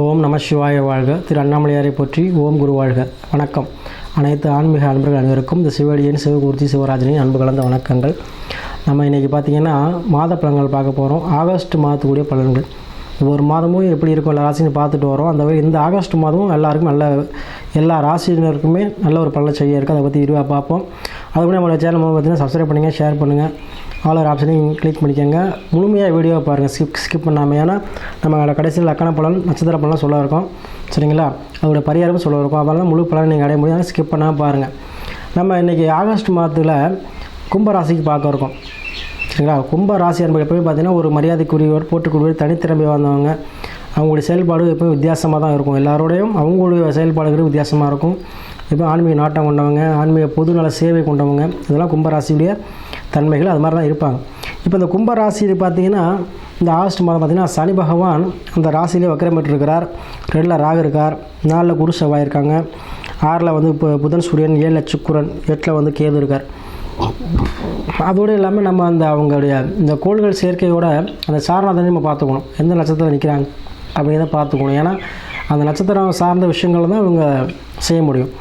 ஓம் நம சிவாய வாழ்க. திரு அண்ணாமலையாரை போற்றி ஓம் குரு வாழ்க. வணக்கம். அனைத்து ஆன்மீக அன்பர்கள் அனைவருக்கும் இந்த சிவடியின் சிவகூர்த்தி சிவராஜனின் அன்பு கலந்த வணக்கங்கள். நம்ம இன்றைக்கி பார்த்திங்கன்னா மாத பலன்கள் பார்க்க போகிறோம் ஆகஸ்ட் மாதத்துக்குரிய பலன்கள். ஒவ்வொரு மாதமும் எப்படி இருக்கும் எல்லா ராசின்னு பார்த்துட்டு வரோம். அந்த வகையில் இந்த ஆகஸ்ட் மாதமும் எல்லாருக்கும் நல்ல எல்லா ராசியினருக்குமே நல்ல ஒரு பலனை செய்ய இருக்குது அதை பற்றி விரிவாக பார்ப்போம். அதுக்கு நம்மளோட சேனல் பார்த்தீங்கன்னா சப்ஸ்கிரைப் பண்ணுங்கள் ஷேர் பண்ணுங்கள் ஆல் ஒரு ஆப்ஷனையும் கிளிக் பண்ணிக்கோங்க. முழுமையாக வீடியோவை பாருங்கள் ஸ்கிப் ஸ்கிப் பண்ணாமல் ஏன்னா நம்ம கடைசியில் லக்கண பலன் நட்சத்திர பலன் சொல்ல இருக்கோம் சரிங்களா? அதோடய பரிகாரமும் சொல்ல இருக்கும் அதனால் முழு பலன் நீங்கள் அடைய முடியாது. ஸ்கிப் பண்ணாமல் பாருங்கள் நம்ம இன்றைக்கி ஆகஸ்ட் மாதத்தில் கும்பராசிக்கு பார்க்க இருக்கோம். சரிங்களா? கும்ப ராசி என்பது எப்பவுமே பார்த்தீங்கன்னா ஒரு மரியாதைக்குரியவர் போட்டுக்குரியவர் தனித்திறமை வந்தவங்க அவங்களுடைய செயல்பாடு எப்பவும் வித்தியாசமாக தான் இருக்கும். எல்லாரோடையும் அவங்களுடைய செயல்பாடுகளும் வித்தியாசமாக இருக்கும் இப்போ ஆன்மீக நாட்டம் கொண்டவங்க ஆன்மீக பொதுநல சேவை கொண்டவங்க இதெல்லாம் கும்பராசியுடைய தன்மைகள் அது மாதிரி தான் இருப்பாங்க. இப்போ இந்த கும்பராசியில் பார்த்தீங்கன்னா இந்த ஆகஸ்ட் மாதம் பார்த்திங்கன்னா சனி பகவான் அந்த ராசியிலே வக்கரமிட்டிருக்கிறார் ரெண்டில் ராகு இருக்கார். நாலில் குரு செவ்வாய் இருக்காங்க. ஆறில் வந்து இப்போ புதன் சூரியன் ஏழில் சுக்குரன் எட்டில் வந்து கேது இருக்கார். அதோடு இல்லாமல் நம்ம அந்த அவங்களுடைய இந்த கோள்கள் சேர்க்கையோட அந்த சாரணத்தை நம்ம பார்த்துக்கணும். எந்த நட்சத்திரத்தில் நிற்கிறாங்க அப்படிங்கிறத பார்த்துக்கணும். ஏன்னா அந்த நட்சத்திரம் சார்ந்த விஷயங்கள் தான் இவங்க செய்ய முடியும்.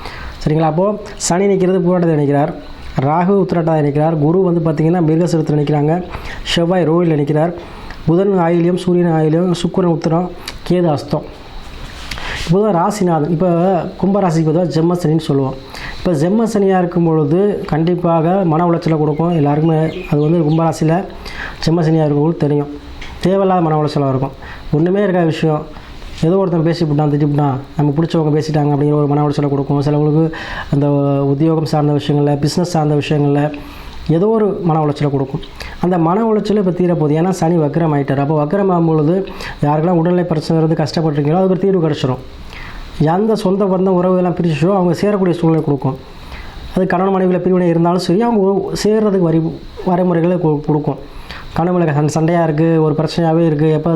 சரிங்களா? அப்போது சனி நிற்கிறது பூராட்டத்தை நினைக்கிறார். ராகு உத்திரட்டாதை நிற்கிறார் குரு வந்து பார்த்திங்கன்னா மிருகசிரத்தில் நிற்கிறாங்க செவ்வாய் ரோவில் நிற்கிறார் புதன் ஆயிலியம் சூரியன் ஆயிலியம் சுக்கரன் உத்திரம் கேது அஸ்தம். பொதுவாக ராசிநாதன். இப்போ கும்பராசிக்கு பொதுவாக ஜெம்மசனின்னு சொல்லுவோம். இப்போ ஜெம்மசனியாக இருக்கும் பொழுது கண்டிப்பாக மன உளைச்சலை கொடுக்கும். எல்லாருக்குமே அது வந்து கும்பராசியில் ஜெம்மசனியாக இருக்கும்போது தெரியும். தேவையில்லாத மன உளைச்சலாக இருக்கும். ஒன்றுமே இருக்காத விஷயம். ஏதோ ஒருத்தன் பேசிவிட்டான் திட்டிவிட்டான் நம்ம பிடிச்சவங்க பேசிட்டாங்க அப்படிங்கிற ஒரு மன உளைச்சலை கொடுக்கும். சிலவங்களுக்கு அந்த உத்தியோகம் சார்ந்த விஷயங்களில் பிஸ்னஸ் சார்ந்த விஷயங்களில் ஏதோ ஒரு மன உளைச்சலை கொடுக்கும். அந்த மன உளைச்சல் இப்போ தீரப்போகுது ஏன்னா சனி வக்கரம் ஆகிட்டார் அப்போ வக்கரம் ஆகும்பொழுது யாருக்கெல்லாம் உடல்நிலை பிரச்சனை இருந்து கஷ்டப்பட்டுருக்கீங்களோ அதுக்கு ஒரு தீர்வு கிடச்சிரும். எந்த சொந்த பந்தம் உறவுகள்லாம் பிரிச்சோ அவங்க சேரக்கூடிய சூழ்நிலை கொடுக்கும். அது கணவன் மனைவியில் பிரிவினை இருந்தாலும் சரி அவங்க சேர்றதுக்கு வரி வரைமுறைகளை கொடுக்கும். கணவனுக்கு சண்டை சண்டையாக இருக்குது ஒரு பிரச்சனையாகவே இருக்குது எப்போ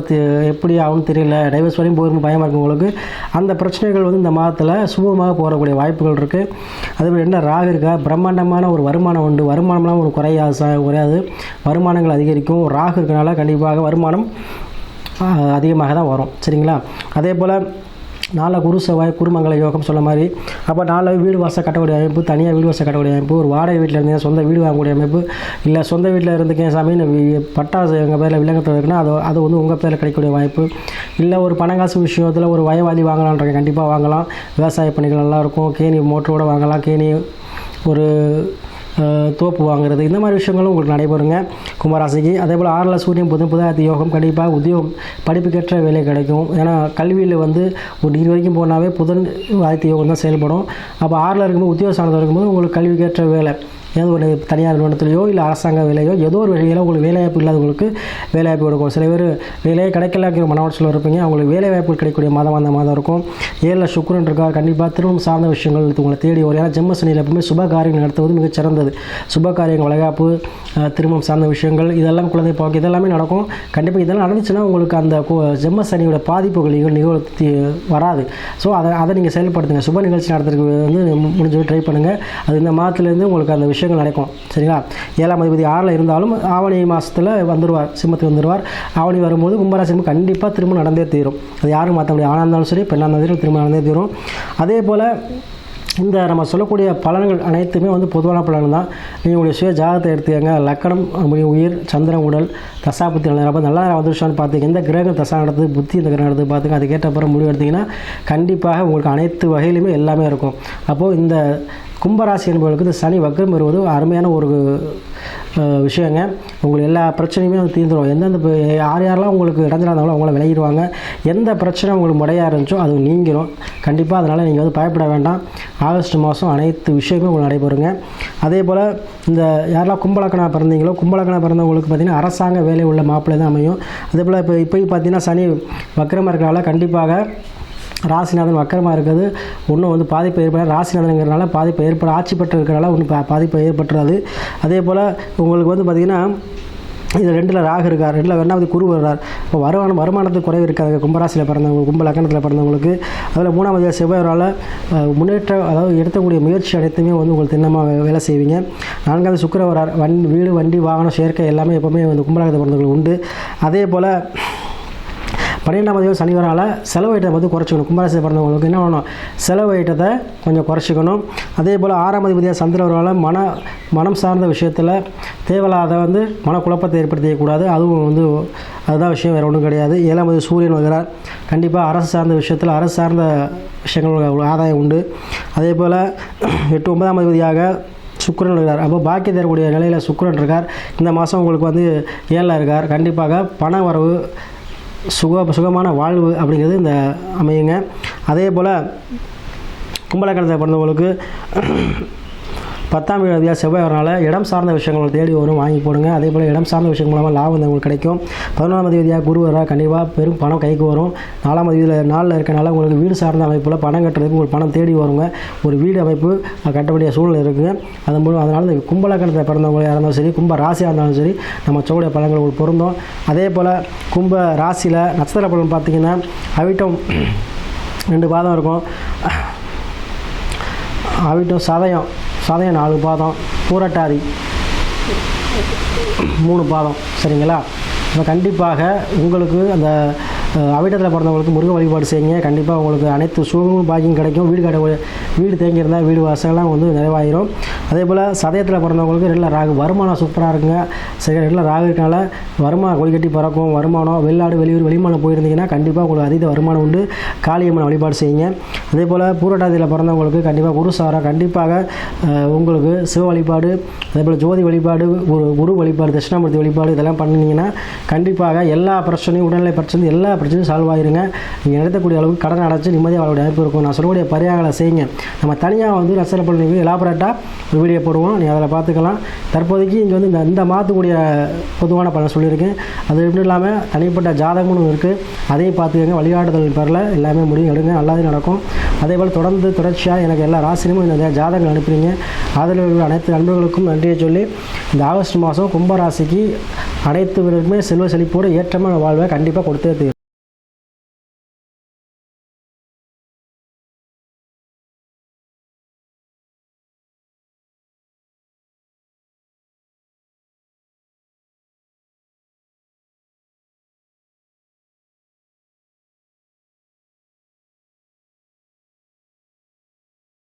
எப்படி ஆகும்னு தெரியல. டைவர்ஸ் வரையும் போயிருந்து பயமாக இருக்கவங்களுக்கு அந்த பிரச்சனைகள் வந்து இந்த மாதத்தில் சுமூகமாக போகக்கூடிய வாய்ப்புகள் இருக்குது அதுபோல் என்ன ராகு இருக்கா? பிரம்மாண்டமான ஒரு வருமானம் உண்டு. வருமானம்லாம் ஒரு குறையாது குறையாது. வருமானங்கள் அதிகரிக்கும். ராகு இருக்கனால கண்டிப்பாக வருமானம் அதிகமாக தான் வரும். சரிங்களா? அதே போல் நாலு குரு செவ்வாய் குருமங்கல யோகம் சொல்ல மாதிரி. அப்போ நாலு வீடு வாசல் கட்டக்கூடிய அமைப்பு தனியாக வீடு வாசல் கட்டக்கூடிய அமைப்பு ஒரு வாடகை வீட்டில் இருந்தீங்க சொந்த வீடு வாங்கக்கூடிய அமைப்பு இல்லை சொந்த வீட்டில் இருந்துக்கேன் சாமி பட்டாசு பட்டா எங்கள் பேரில் விலங்கத்தில் இருக்குன்னா அது அது வந்து உங்கள் பேரில் கிடைக்கக்கூடிய வாய்ப்பு. இல்லை ஒரு பணங்காசு விஷயத்தில் ஒரு வயவாதி வாங்கலான்றேன் கண்டிப்பாக வாங்கலாம். விவசாய பணிகள் நல்லாயிருக்கும் கேணி மோட்டரோடு வாங்கலாம். கேணி ஒரு தோப்பு வாங்குறது. இந்த மாதிரி விஷயங்களும் உங்களுக்கு நடைபெறுங்க. கும்பராசிக்கு. அதே போல் ஆறில் சூரியன் புதன் புதாயத்து யோகம் கண்டிப்பாக உத்தியோகம் படிப்புக்கேற்ற வேலை கிடைக்கும். ஏன்னா கல்வியில் வந்து ஒரு டிகிரி வரைக்கும் போனாவே புதன் ஆதித்த யோகம் தான் செயல்படும். அப்போ ஆறில் இருக்கும்போது உத்தியோக சார்ந்தது இருக்கும்போது உங்களுக்கு கல்விக்கேற்ற வேலை. ஏதோ ஒரு தனியார் நிறுவனத்திலையோ இல்லை அரசாங்க வேலையோ ஏதோ ஒரு வழியில் உங்களுக்கு வேலைவாய்ப்பு இல்லாதவங்களுக்கு வேலைவாய்ப்பு கொடுக்கும். சில பேர் வேலையே கிடைக்கலாங்கிற மன இருப்பீங்க. அவங்களுக்கு வேலைவாய்ப்பு கிடைக்கக்கூடிய மாதம் அந்த மாதம் இருக்கும். ஏழில் சுக்கிரன் இருக்கார். கண்டிப்பாக திருமணம் சார்ந்த விஷயங்கள் உங்களை தேடி வரும். ஏன்னா ஜெம்மசனியில் எப்பவுமே சுப காரியங்கள் நடத்துவது மிகச் சிறந்தது. சுப காரியங்கள் வளைகாப்பு திருமணம் சார்ந்த விஷயங்கள் இதெல்லாம் குழந்தை பாக்கு இதெல்லாமே நடக்கும். கண்டிப்பாக இதெல்லாம் நடந்துச்சுன்னா உங்களுக்கு அந்த கு- சனியோட பாதிப்புகள் நிகழ்த்தி வராது. ஸோ அதை அதை நீங்கள் செயல்படுத்துங்க. சுப நிகழ்ச்சி நடத்துறதுக்கு வந்து மு- முடிஞ்ச ட்ரை பண்ணுங்கள் அது இந்த மாதத்துலேருந்து உங்களுக்கு அந்த விஷயம் விஷயங்கள் நடக்கும். சரிங்களா? ஏழாம் அதிபதி ஆறில் இருந்தாலும் ஆவணி மாதத்தில் வந்துடுவார் சிம்மத்துக்கு வந்துடுவார் ஆவணி வரும்போது கும்பராசி கண்டிப்பாக திரும்ப நடந்தே தீரும். அது யாரும் மாற்ற முடியாது. ஆணாக இருந்தாலும் சரி பெண்ணாக இருந்தாலும் சரி திரும்ப நடந்தே தீரும். அதே போல் இந்த நம்ம சொல்லக்கூடிய பலன்கள் அனைத்துமே வந்து பொதுவான பலன் தான். நீங்கள் உங்களுடைய சுய ஜாதகத்தை எடுத்துக்கங்க. லக்கணம் நம்முடைய உயிர் சந்திரன் உடல் தசாபுத்தி நல்ல நல்லா வந்துருச்சான்னு பார்த்துங்க எந்த கிரகம் தசா நடத்துது புத்தி இந்த கிரகம் நடத்துது பார்த்துங்க அதுக்கேற்ற அப்புறம் முடிவு எடுத்திங்கன்னா கண்டிப்பாக உங்களுக்கு அனைத்து வகையிலுமே எல்லாமே இருக்கும். அப்போது இந்த கும்பராசி என்பவர்களுக்கு இந்த சனி வக்ரம் வருவது அருமையான ஒரு விஷயங்க. உங்களுக்கு எல்லா பிரச்சனையுமே வந்து தீர்ந்துடும் எந்தெந்த யார் யாரெல்லாம் உங்களுக்கு இடைஞ்சலா அவங்கள விளையிடுவாங்க எந்த பிரச்சனை உங்களுக்கு முடையாக இருந்துச்சோ அது நீங்கிடும் கண்டிப்பாக அதனால் நீங்கள் வந்து பயப்பட வேண்டாம். ஆகஸ்ட் மாதம் அனைத்து விஷயமும் உங்களுக்கு நடைபெறுங்க. அதே போல் இந்த யாரெல்லாம் கும்பலக்கணா பிறந்தீங்களோ கும்பலக்கணா பிறந்தவங்களுக்கு பார்த்திங்கன்னா அரசாங்க வேலை உள்ள மாப்பிள்ளை தான் அமையும். அதே போல் இப்போ இப்போ பார்த்தீங்கன்னா சனி வக்கரமாக இருக்கிறனால கண்டிப்பாக ராசிநாதன் வக்கரமாக இருக்கிறது. ஒன்றும் வந்து பாதிப்பு ஏற்பட ராசிநாதனுங்கிறனால பாதிப்பு ஏற்பட ஆட்சி பெற்று இருக்கிறனால ஒன்றும் பாதிப்பு ஏற்பட்டுறாது. அதே போல் உங்களுக்கு வந்து பார்த்திங்கன்னா இது ரெண்டில் ராகு இருக்கார் ரெண்டில் ரெண்டாவது குரு வர்றார். இப்போ வருமானம் வருமானத்துக்கு குறைவு இருக்காது கும்பராசியில் பிறந்தவங்க கும்ப லக்கணத்தில் பிறந்தவங்களுக்கு. அதில் மூணாவது செவ்வாயால் முன்னேற்ற அதாவது எடுத்தக்கூடிய முயற்சி அனைத்துமே வந்து உங்களுக்கு திண்ணமாக வேலை செய்வீங்க. நான்காவது சுக்கிர வரார். வண் வீடு வண்டி வாகனம் சேர்க்கை எல்லாமே எப்போவுமே வந்து கும்பலக்கணத்தில் பிறந்தவங்களுக்கு உண்டு. அதே போல் பன்னிரெண்டாம் தேதி சனி செலவு ஐட்டத்தை வந்து குறைச்சிக்கணும். கும்பராசி பிறந்தவங்களுக்கு என்ன பண்ணணும் செலவு ஐட்டத்தை கொஞ்சம் குறைச்சிக்கணும். அதே போல் ஆறாம் அதிபதியாக சந்திரவரால் மன மனம் சார்ந்த விஷயத்தில் தேவையில்லாத வந்து மனக்குழப்பத்தை ஏற்படுத்திக்கக்கூடாது. அதுவும் வந்து அதுதான் விஷயம் வேறு ஒன்றும் கிடையாது. ஏழாம் தேதி சூரியன் வருகிறார். கண்டிப்பாக அரசு சார்ந்த விஷயத்தில் அரசு சார்ந்த விஷயங்கள் ஆதாயம் உண்டு. அதே போல் எட்டு ஒன்பதாம் அதிபதியாக சுக்கரன் இருக்கார் அப்போ பாக்கி தரக்கூடிய நிலையில் சுக்கிரன் இருக்கார். இந்த மாதம் உங்களுக்கு வந்து ஏழில் இருக்கார். கண்டிப்பாக பண வரவு சுக சுகமான வாழ்வு அப்படிங்கிறது இந்த அமையுங்க. அதே போல் கும்பலக்கணத்தை பிறந்தவங்களுக்கு பத்தாம் தேதியாக செவ்வாய் வரனால இடம் சார்ந்த விஷயங்கள் தேடி வரும் வாங்கி போடுங்க. அதே போல் இடம் சார்ந்த விஷயம் மூலமாக லாபம் உங்களுக்கு கிடைக்கும். பதினொன்றாம் தேதியாக குரு வரா கண்டிப்பாக பெரும் பணம் கைக்கு வரும். நாலாம் தேதியில் நாளில் இருக்கனால உங்களுக்கு வீடு சார்ந்த அமைப்பில் பணம் கட்டுறதுக்கு உங்களுக்கு பணம் தேடி வருங்க. ஒரு வீடு அமைப்பு கட்ட வேண்டிய சூழ்நிலை இருக்குது அது மூலம் அதனால் இந்த கும்பலக்கணத்தை பிறந்தவங்க இருந்தாலும் சரி கும்ப ராசியாக இருந்தாலும் சரி நம்ம சோடைய பழங்கள் உங்களுக்கு பொருந்தும். அதே போல் கும்ப ராசியில் நட்சத்திர பலன் பார்த்தீங்கன்னா அவிட்டம் ரெண்டு பாதம் இருக்கும். அவிட்டம் சதயம். சதயம் நாலு பாதம் பூரட்டாதி மூணு பாதம் சரிங்களா? இப்போ கண்டிப்பாக உங்களுக்கு அந்த அவிட்டத்தில் பிறந்தவங்களுக்கு முருக வழிபாடு செய்யுங்க. கண்டிப்பாக உங்களுக்கு அனைத்து சுகமும் பாக்கியம் கிடைக்கும். வீடு கடை வீடு தேங்கியிருந்தால் வீடு வாசலாம் வந்து நிறைவாயிரும். அதே போல் சதயத்தில் பிறந்தவங்களுக்கு ரெண்டில் ராகு. வருமானம் சூப்பராக இருக்குங்க. சரி நல்ல ராகு இருக்கனால வருமானம் கொடிக்கட்டி பறக்கும். வருமானம் வெளிநாடு வெளியூர் வெளிமானம் போயிருந்தீங்கன்னா கண்டிப்பாக உங்களுக்கு அதீத வருமானம் உண்டு. காளியம்மன் வழிபாடு செய்யுங்க. அதே போல் பூரட்டாதியில் பிறந்தவங்களுக்கு கண்டிப்பாக குரு சாரா. கண்டிப்பாக உங்களுக்கு சிவ வழிபாடு அதே போல் ஜோதி வழிபாடு குரு குரு வழிபாடு தட்சிணாமூர்த்தி வழிபாடு இதெல்லாம் பண்ணினீங்கன்னா கண்டிப்பாக எல்லா பிரச்சனையும் உடல்நிலை பிரச்சனையும் எல்லா பிரச்சனையும் சால்வ் ஆயிருங்க. நீங்கள் நடத்தக்கூடிய அளவுக்கு கடன் அடைச்சு நிம்மதியாக அவளுடைய அமைப்பு இருக்கும். நான் சொல்லக்கூடிய பரிகாரங்களை செய்யுங்க. நம்ம தனியாக வந்து ரசனை பண்ணி எலாபரேட்டாக ஒரு வீடியோ போடுவோம். நீங்கள் அதில் பார்த்துக்கலாம். தற்போதைக்கு இங்கே வந்து இந்த இந்த மாற்றக்கூடிய பொதுவான பலன் சொல்லியிருக்கேன் அது எப்படி இல்லாமல் தனிப்பட்ட ஜாதகமும் இருக்குது அதையும் பார்த்துக்கங்க. வழிகாட்டுதல் பேரில் எல்லாமே முடியும் எடுங்க. நல்லாவே நடக்கும். அதே போல் தொடர்ந்து தொடர்ச்சியாக எனக்கு எல்லா ராசிலையும் இந்த ஜாதகங்கள் அனுப்புறீங்க. அதில் உள்ள அனைத்து நண்பர்களுக்கும் நன்றியை சொல்லி இந்த ஆகஸ்ட் மாதம் கும்பராசிக்கு அனைத்து வீரருக்குமே செல்வ செழிப்போடு ஏற்றமான வாழ்வை கண்டிப்பாக கொடுத்தே